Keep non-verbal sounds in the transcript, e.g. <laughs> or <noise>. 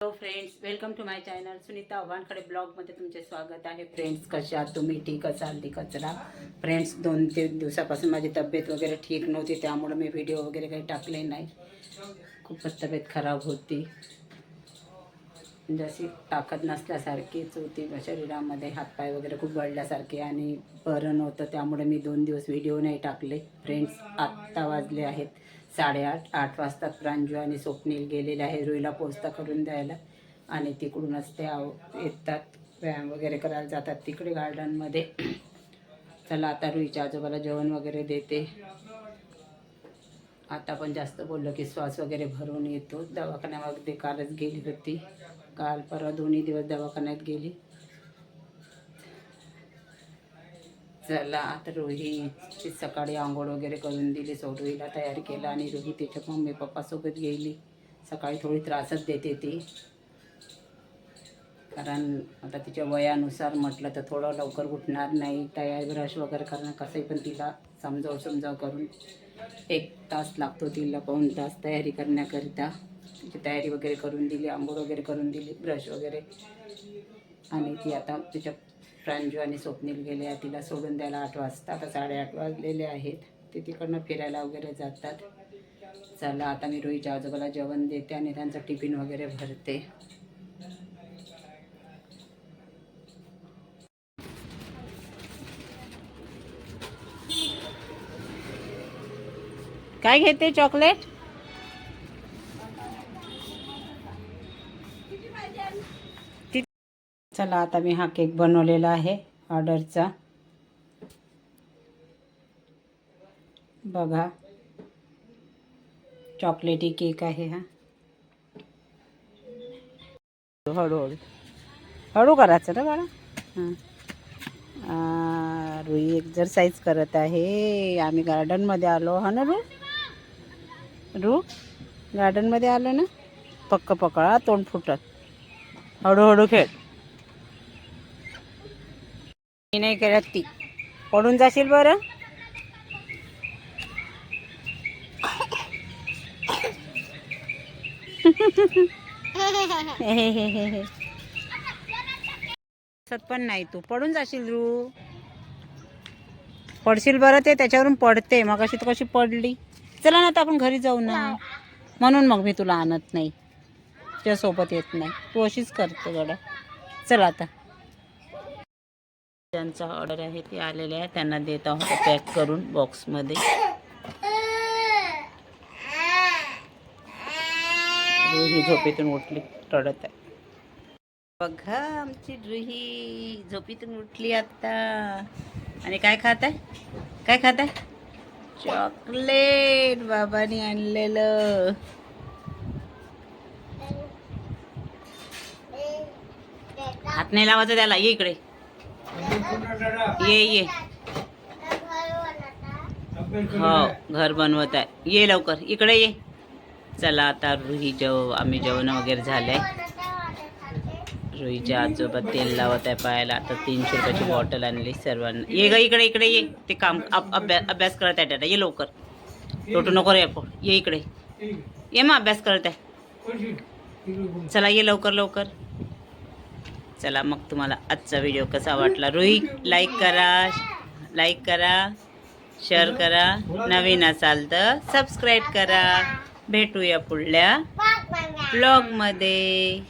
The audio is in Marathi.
Hello friends welcome to my channel Sunita आव्हाणकडे ब्लॉगमध्ये तुमचे स्वागत आहे. फ्रेंड्स कशा आहात तुम्ही? ठीक असाल? ती कचरा. फ्रेंड्स दोन तीन दिवसापासून माझी तब्येत वगैरे ठीक नव्हती त्यामुळे मी व्हिडिओ वगैरे काही टाकले नाही. खूपच तब्येत खराब होती. म्हणजे जशी ताकद नसल्यासारखीच होती. शरीरामध्ये हातपाय वगैरे खूप वळल्यासारखे आणि बरं नव्हतं त्यामुळे मी दोन दिवस व्हिडिओ नाही टाकले. फ्रेंड्स आत्ता वाजले आहेत. साडेआठ आठ वाजता प्रांजू आणि स्वप्नील गेलेले आहे रुईला पोचता करून द्यायला. आणि तिकडूनच ते आव येतात व्यायाम वगैरे करायला जातात. तिकडे गार्डनमध्ये. चला आता रुईच्या आजोबाला जेवण वगैरे देते. आता पण जास्त बोललो की श्वास वगैरे भरून येतो. दवाखान्यामध्ये कालच गेली होती. काल परवा दोन्ही दिवस दवाखान्यात गेली. चला. आता रोहीची सकाळी आंघोळ वगैरे करून दिली सो तयार केलं आणि रोही तिच्या मम्मी पप्पासोबत गेली. सकाळी थोडी त्रासच देते ती. कारण आता तिच्या वयानुसार म्हटलं तर थोडं लवकर उठणार नाही. तयार ब्रश वगैरे करणं कसंही पण तिला समजाव समजाव करून एक तास लागतो तिला पाऊण तास तयारी करण्याकरिता. तिची तयारी वगैरे करून दिली आंघोळ वगैरे करून दिली ब्रश वगैरे. आणि ती आता तिच्या प्रांजू आणि स्वप्नील गेले आहे तिला सोडून द्यायला आठ वाजता आता साडेआठ वाजलेले आहेत. ते तिकडनं फिरायला वगैरे जातात. चला आता मी रोहीच्या आजोबाला जेवण देते आणि त्यांचा टिफिन वगैरे भरते. काय घेते चॉकलेट? चला आता मी हा केक बनवलेला आहे ऑर्डरचा. बघा चॉकलेटी केक आहे हा. हळूहळू. हळू करायचं ना बाळा? हां. रुई एक्झरसाईज करत आहे. आम्ही गार्डनमध्ये आलो. हा ना रू? रू गार्डनमध्ये आलो ना? पक्क पकळा तोंड फुटत हळूहळू खेळ. मी नाही खेळत ती. पडून जाशील बरं? <laughs> सत पण नाही तू. पडून जाशील रू. पडशील बरं ते त्याच्यावरून पडते. मग अशी तू कशी पडली. चला ना आता आपण घरी जाऊ ना. म्हणून मग मी तुला आणत नाही. तुझ्यासोबत येत नाही. तू अशीच करते गड्या. चला आता. ज्यांचा ऑर्डर आहे ते आलेले आहे. त्यांना देत आहोत. पॅक करून बॉक्समध्ये रुही झोपेतून उठली. रडत आहे. बघा आमची रुही झोपेतून उठली आता. आणि काय खात आहे? काय खात आहे? चॉकलेट बाबाने आणलेलं. हात नाही लावायचं त्याला. ये इकडे. ये ये. हो घर बनवत आहे. ये लवकर. इकडे ये. चला आता रुही जेव आम्ही जेवण वगैरे झालंय. रुईच्या आजोबा तेल लावत आहे पायाला. आता तीनशे रुपयाची बॉटल आणली सर्वांना. ये ग इकडे इकडे ये. ते काम अभ्यास अभ्यास करत आहे दादा. ये लवकर. लोटू नको रे ये इकडे. ये मग अभ्यास करत आहे. चला ये लवकर लवकर. चला मग तुम्हाला आजचा व्हिडिओ कसा वाटला? रुई लाईक करा लाईक करा शेअर करा. नवीन असाल तर सबस्क्राईब करा. भेटूया पुढल्या ब्लॉगमध्ये